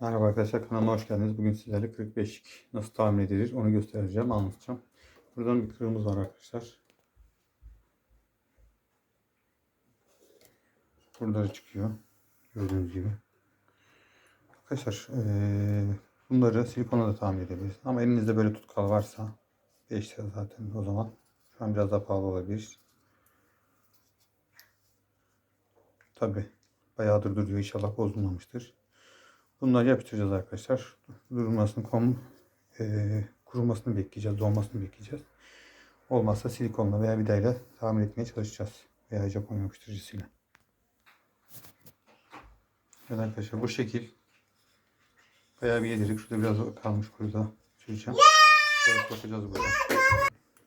Merhaba arkadaşlar kanalıma hoş geldiniz. Bugün sizlerle 45'lik nasıl tahmin edilir onu göstereceğim, anlatacağım. Buradan bir kırmızı var arkadaşlar. Buraları çıkıyor. Gördüğünüz gibi. Arkadaşlar eee, bunları silikonla da tahmin edebilirsiniz. Ama elinizde böyle tutkal varsa 5 lira zaten o zaman. Şu an biraz daha pahalı olabilir. Tabi bayağıdır duruyor. İnşallah bozulmamıştır. Bunları yapıştıracağız arkadaşlar. Durmasını, kom, eee, kurumasını bekleyeceğiz, donmasını bekleyeceğiz. Olmazsa silikonla veya vidayla tamir etmeye çalışacağız. Veya Japon yapıştırıcısıyla. Evet arkadaşlar bu şekil bayağı bir yedirdik. Şurada biraz kalmış burada. Süreceğim. Sonra takacağız burada.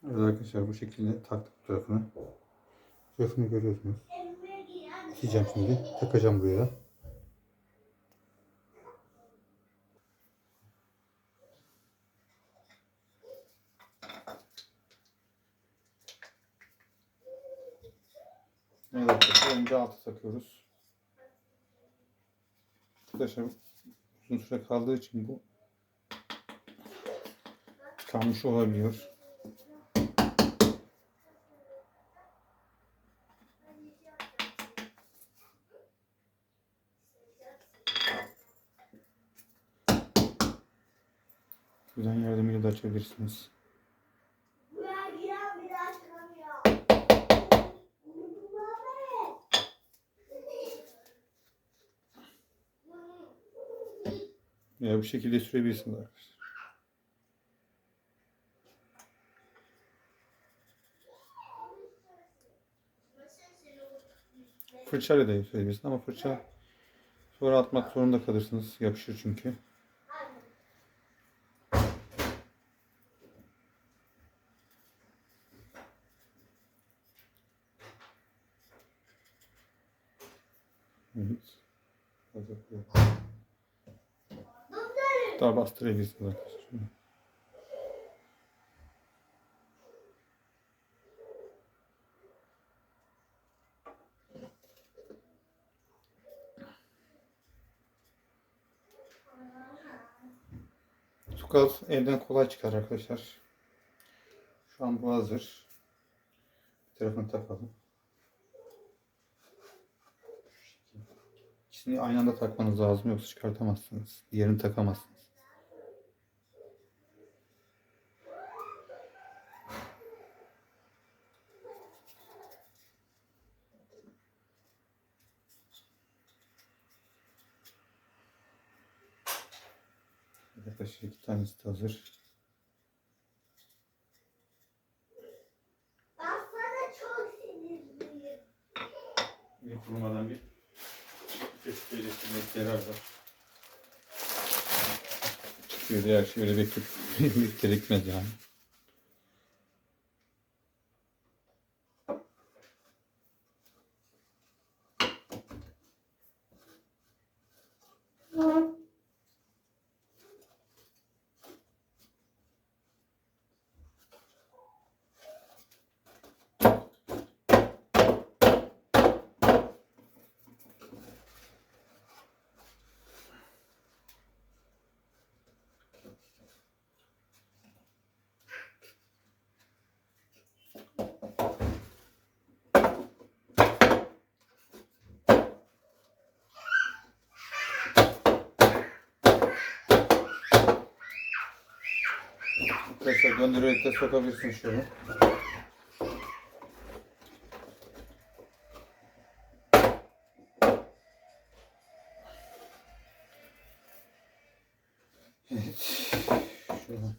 Evet arkadaşlar bu şekilde taktık bu tarafını. Tarafını görüyorsunuz. Dikeceğim şimdi. Takacağım buraya. Evet arkadaşlar önce altı takıyoruz. Arkadaşlar uzun süre kaldığı için bu kalmış olabiliyor. Güzel yardımıyla da açabilirsiniz. Ya bu şekilde sürebilirsiniz arkadaşlar. Fırçayla da sürebilirsiniz ama fırça sonra atmak zorunda kalırsınız. Yapışır çünkü. Evet. Koyalım. Daha bastırabilirsiniz arkadaşlar. Su gaz elden kolay çıkar arkadaşlar. Şu an bu hazır. Bir tarafını takalım. İkisini aynı anda takmanız lazım yoksa çıkartamazsınız. Diğerini takamazsınız. Arkadaşlar iki tanesi de hazır. Sana çok sinirliyim. Bir kurumadan bir tespit belirtilmek yarar var. Çıkıyor diğer şey öyle beklet gerekmez yani. Arkadaşlar döndürerek de sokabilirsin şöyle. Evet. Şuradan.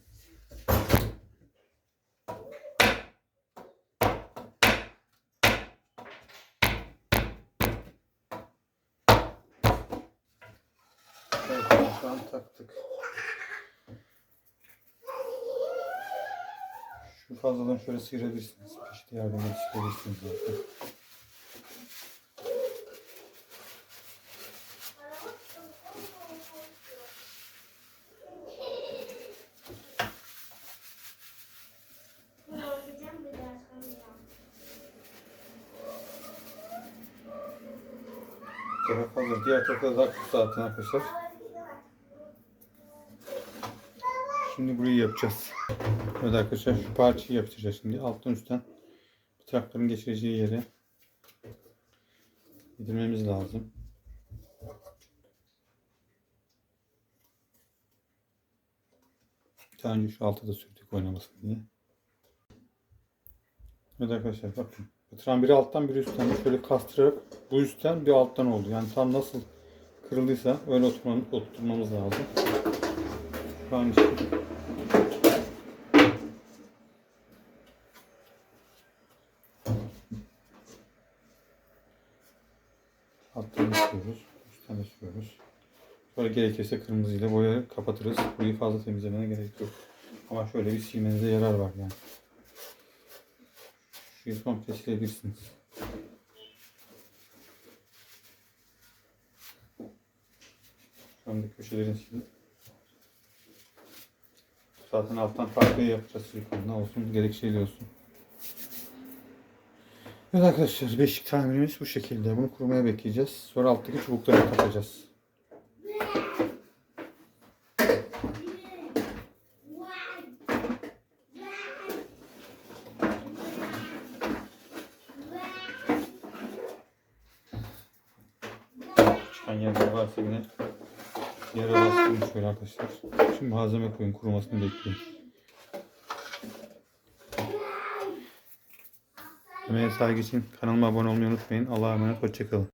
Evet, şu an taktık. Şu fazladan şöyle sıyırabilirsiniz. Peşte yardım yetiştirebilirsiniz zaten. Taraf hazır. Diğer tarafta da zaten arkadaşlar. Şimdi burayı yapacağız. Evet arkadaşlar şu parçayı yapacağız şimdi. Alttan üstten traktörün geçireceği yere yedirmemiz lazım. Daha önce şu altı da sürdük oynamasın diye. Evet arkadaşlar bakın. Batıran biri alttan biri üstten şöyle kastırarak bu üstten bir alttan oldu. Yani tam nasıl kırıldıysa öyle oturmamız, oturtmamız lazım. An işte alttan sürüyoruz. Üstten sürüyoruz. Sonra gerekirse kırmızıyla boya kapatırız. Burayı fazla temizlemene gerek yok. Ama şöyle bir silmenize yarar var yani. Şurayı komple silebilirsiniz. Şu anda köşelerini silin. Zaten alttan farklı yapacağız silikonla olsun. Gerekçeli olsun. Evet arkadaşlar beşik tamirimiz bu şekilde. Bunu kurumaya bekleyeceğiz. Sonra alttaki çubuklarını takacağız. Çıkan yerler varsa yine yere bastırın şöyle arkadaşlar. Şimdi malzeme koyun kurumasını bekleyin. Emeğe saygı için kanalıma abone olmayı unutmayın. Allah'a emanet hoşçakalın.